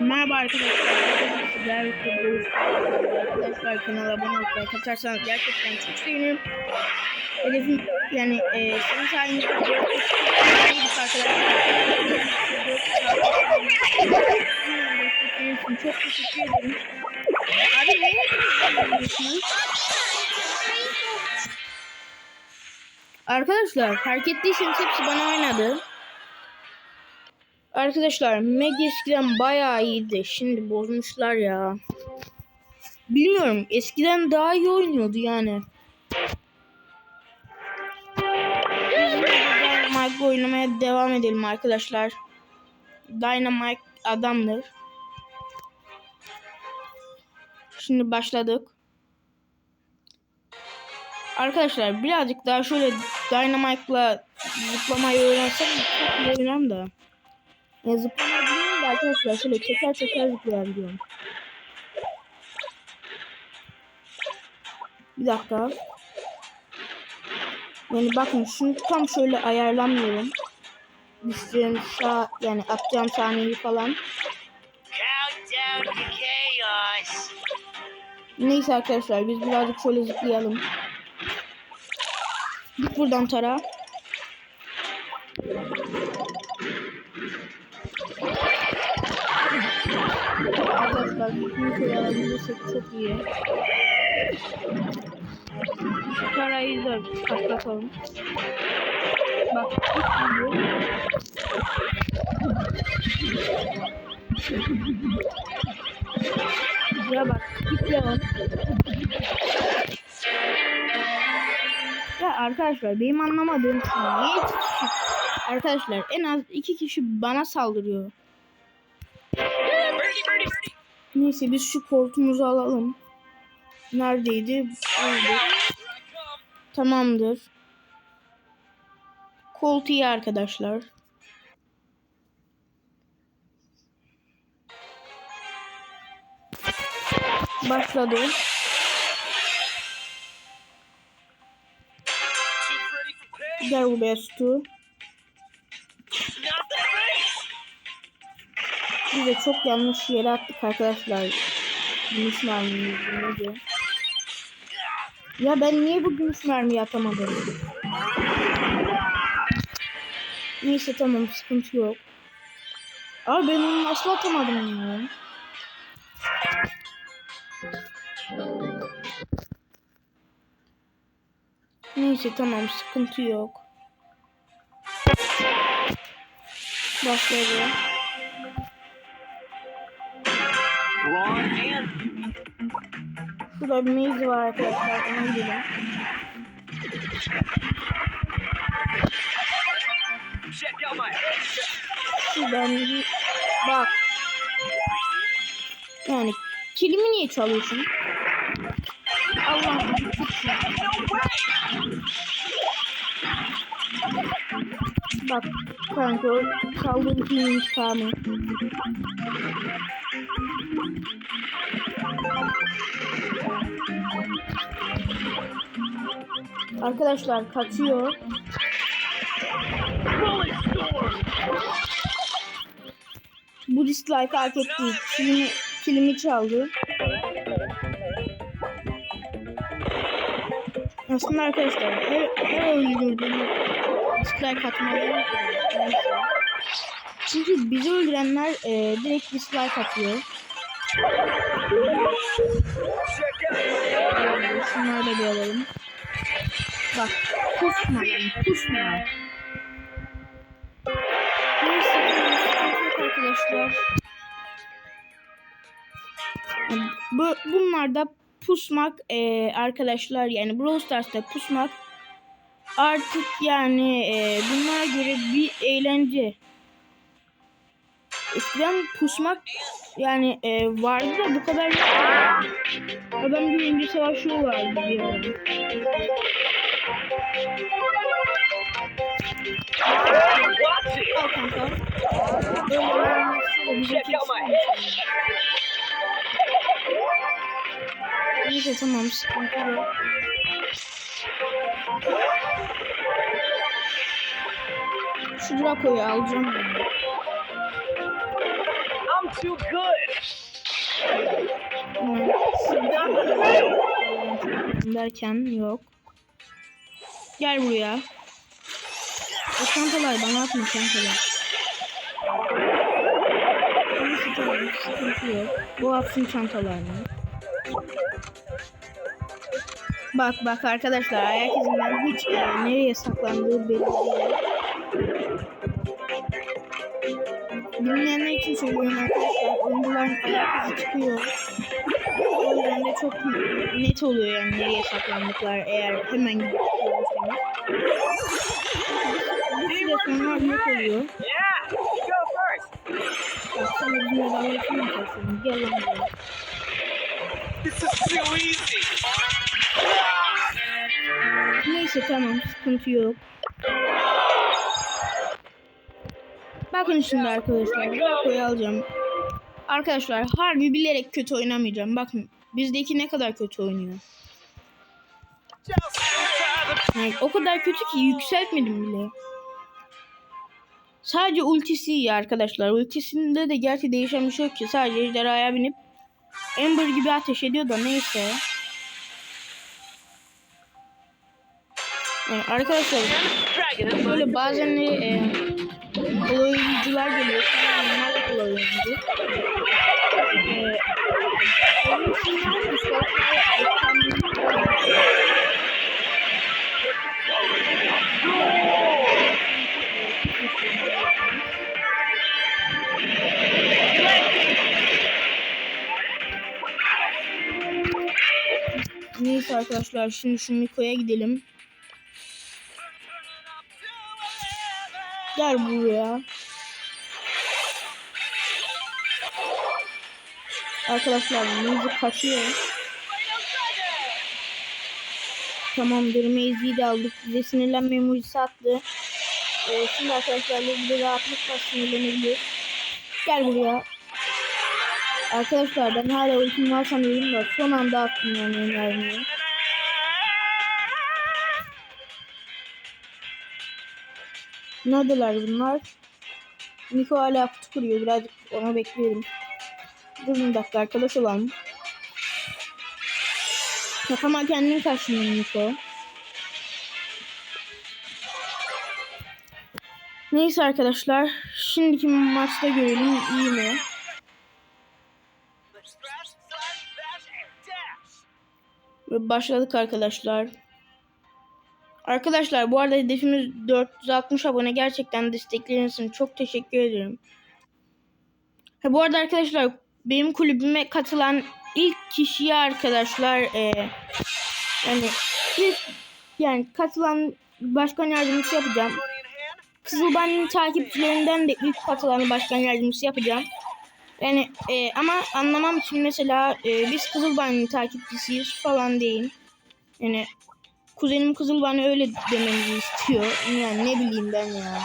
Merhaba arkadaşlar. Arkadaşlar kanala abone olup kaçarsanız gerçekten çok sevinirim. Hedefim yani e, sizin sayenizde arkadaşlar. Çok teşekkür ederim. Abi ne? Arkadaşlar fark ettiyseniz hepsi bana oynadı. Arkadaşlar Meg eskiden bayağı iyiydi. Şimdi bozmuşlar ya. Bilmiyorum. Eskiden daha iyi oynuyordu yani. Dynamite oynamaya devam edelim arkadaşlar. Dynamite adamdır. Şimdi başladık. Arkadaşlar birazcık daha şöyle Dynamite'la zıplamayı öğrensem çok iyi da. Ya zıplamayı bilmiyorum da arkadaşlar şöyle teker teker zıplayabiliyorum. Bir dakika. Yani bakın şunu tam şöyle ayarlamıyorum. Düşeceğim sağ yani atacağım saniyeyi falan. Neyse arkadaşlar biz birazcık şöyle zıplayalım. Git buradan Tara. Arkadaşlar bütün köy alabilirsek çok iyi. Şu Tara'yı da patlatalım. Bak. Ya bak git ya. Arkadaşlar benim anlamadığım kişi arkadaşlar en az iki kişi bana saldırıyor. Neyse biz şu koltuğumuzu alalım. Neredeydi? Oldu. Tamamdır. Kolt iyi arkadaşlar. Başladı. Gel buraya. Biz de çok yanlış yere attık arkadaşlar. Gümüş mermiyi yüzünden. Ya ben niye bu gümüş mermiyi atamadım? Neyse tamam sıkıntı yok. Abi ben onu nasıl atamadım ya? Neyse tamam sıkıntı yok. Başladı. Şurada bir maze var arkadaşlar. Ona gidelim. Şuradan bir bak. Yani kilimi niye çalıyorsun? Allah Bak kanka o çaldığın kilin intikamı. Arkadaşlar kaçıyor. Bu dislike hak etti. Kilimi, kilimi çaldı. Aslında arkadaşlar her, her oyuncu dislike atmalı. Çünkü bizi öldürenler e, direkt dislike atıyor. Şunları da bir alalım. Bak. Neyse sıkıntı yok arkadaşlar. Bu, bunlar da pusmak e, arkadaşlar yani Brawl Stars'ta pusmak artık yani e, bunlara göre bir eğlence. Eskiden pusmak yani e, vardı da bu kadar adam görünce savaşıyorlardı diyorum. Al kanka. Neyse tamam sıkıntı yok. Şu Draco'yu alacağım ben. Too good. Derken yok. Gel buraya. O çantalar bana atma çantalar. Bu atsın çantalarını. Bak bak arkadaşlar ayak izinden hiç e, nereye saklandığı belli değil. Bilmeyenler için söylüyorum arkadaşlar. Oyuncuların izi çıkıyor. O yüzden de çok net oluyor yani nereye saklandıklar eğer hemen gidip görürseniz. Bir süre sonra yok oluyor. Bak sana bizimle dalga geçmeyeceksin. Gel lan buraya. This is too easy. Neyse tamam sıkıntı yok. Bakın şimdi arkadaşlar. Draco'yu alacağım. Arkadaşlar harbi bilerek kötü oynamayacağım. Bakın bizdeki ne kadar kötü oynuyor. Yani o kadar kötü ki yükseltmedim bile. Sadece ultisi iyi arkadaşlar. Ultisinde de gerçi değişen bir şey yok ki. Sadece ejderhaya binip Ember gibi ateş ediyor da neyse. Yani arkadaşlar böyle bazenleri e, oyuncular geliyor. Onlar da oyuncu. E? Neyse arkadaşlar şimdi şu Miko'ya gidelim. Gel buraya. Arkadaşlar müzik kaçıyor. Tamamdır Maze'i de aldık. Bize sinirlenme emojisi attı. Ee, şimdi arkadaşlar bir de rahatlıkla sinirlenebilir. Gel buraya. Arkadaşlar ben hala ultim var sanıyorum da son anda attım yani. Neredeler bunlar? Niko hala kutu kuruyor. Birazcık onu bekliyorum. Durun dakika arkadaş olalım. Kafama kendin kaçtın Niko. Neyse arkadaşlar. Şimdiki maçta görelim iyi mi? Başladık arkadaşlar. Arkadaşlar bu arada hedefimiz 460 abone. Gerçekten destekleriniz için çok teşekkür ederim. Ha, bu arada arkadaşlar benim kulübüme katılan ilk kişiye arkadaşlar e, yani ilk yani katılan başkan yardımcısı yapacağım. Kızılban'ın takipçilerinden de ilk katılan başkan yardımcısı yapacağım. Yani e, ama anlamam için mesela e, biz Kızılban'ın takipçisiyiz falan deyin. Yani kuzenim Kızılban'ı öyle dememizi istiyor. Yani ne bileyim ben ya.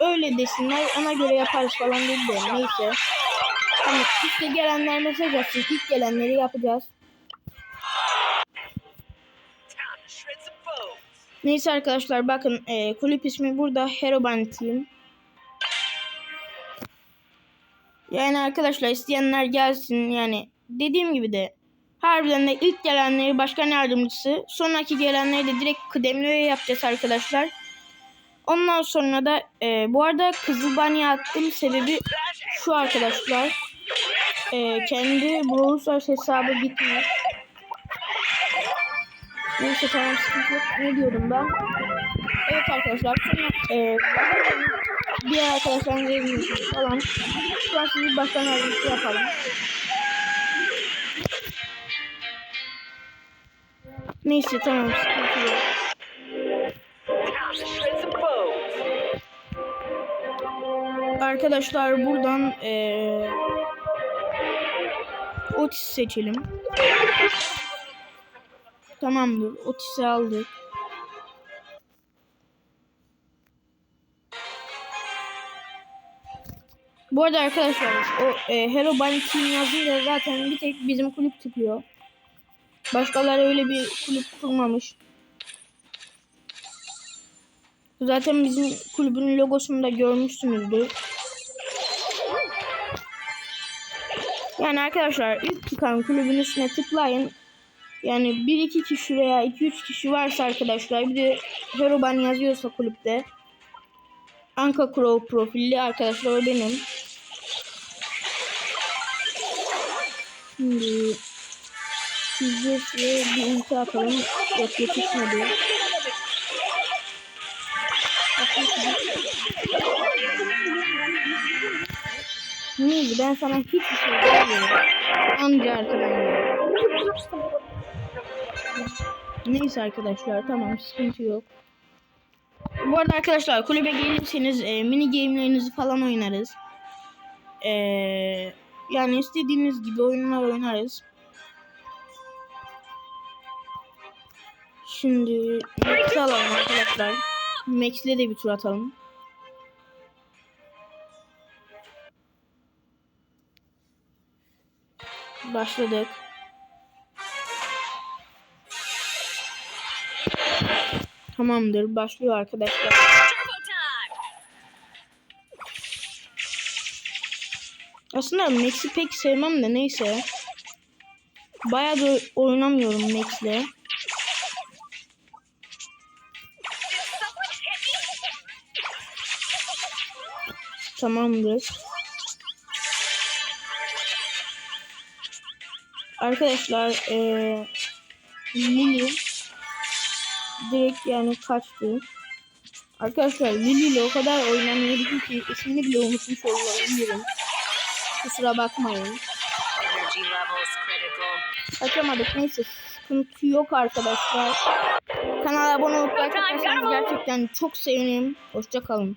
Öyle desinler ona göre yaparız falan dedi de neyse. Hani işte gelenler mesaj atsın. İlk gelenleri yapacağız. Neyse arkadaşlar bakın e, kulüp ismi burada Heroban Team. Yani arkadaşlar isteyenler gelsin yani dediğim gibi de harbiden de ilk gelenleri başkan yardımcısı sonraki gelenleri de direkt kıdemli üye yapacağız arkadaşlar. Ondan sonra da e, bu arada Kızılbani'ye attığım sebebi şu arkadaşlar. E, kendi Brawl Stars hesabı gitmiş. Neyse tamam sıkıntı yok. Ne diyorum ben? Evet arkadaşlar. Sonra e, diğer arkadaşlarımız yazmışız falan. An sizi baştan yardımcısı yapalım. Neyse tamam. Arkadaşlar buradan eee Otis seçelim. Tamamdır. Otis'i aldık. Bu arada arkadaşlar o e, Hero Bunny Team yazınca zaten bir tek bizim kulüp çıkıyor. Başkaları öyle bir kulüp kurmamış. Zaten bizim kulübün logosunu da görmüşsünüzdür. Yani arkadaşlar ilk çıkan kulübün üstüne tıklayın. Yani 1-2 kişi veya 2-3 kişi varsa arkadaşlar bir de Heroban yazıyorsa kulüpte Anka Crow profilli arkadaşlar o benim. Şimdi sizce size bir ulti atalım. Yok yetişmedi. Neydi ben sana hiçbir şey vermiyorum. Anca arkadan geliyor. Neyse arkadaşlar tamam sıkıntı yok. Bu arada arkadaşlar kulübe gelirseniz e, mini game'lerinizi falan oynarız. E, yani istediğiniz gibi oyunlar oynarız. Şimdi Max'i alalım arkadaşlar. Max'le de bir tur atalım. Başladık. Tamamdır. Başlıyor arkadaşlar. Aslında Max'i pek sevmem de neyse. Bayağı da oynamıyorum Max'le. Tamamdır. Arkadaşlar eee Lili direkt yani kaçtı. Arkadaşlar Lili ile o kadar oynamıyordum ki ismini bile unutmuş olabilirim. Kusura bakmayın. Energy levels critical. Kaçamadık neyse sıkıntı yok arkadaşlar. Kanala abone olup like atarsanız gerçekten çok sevinirim. Hoşçakalın.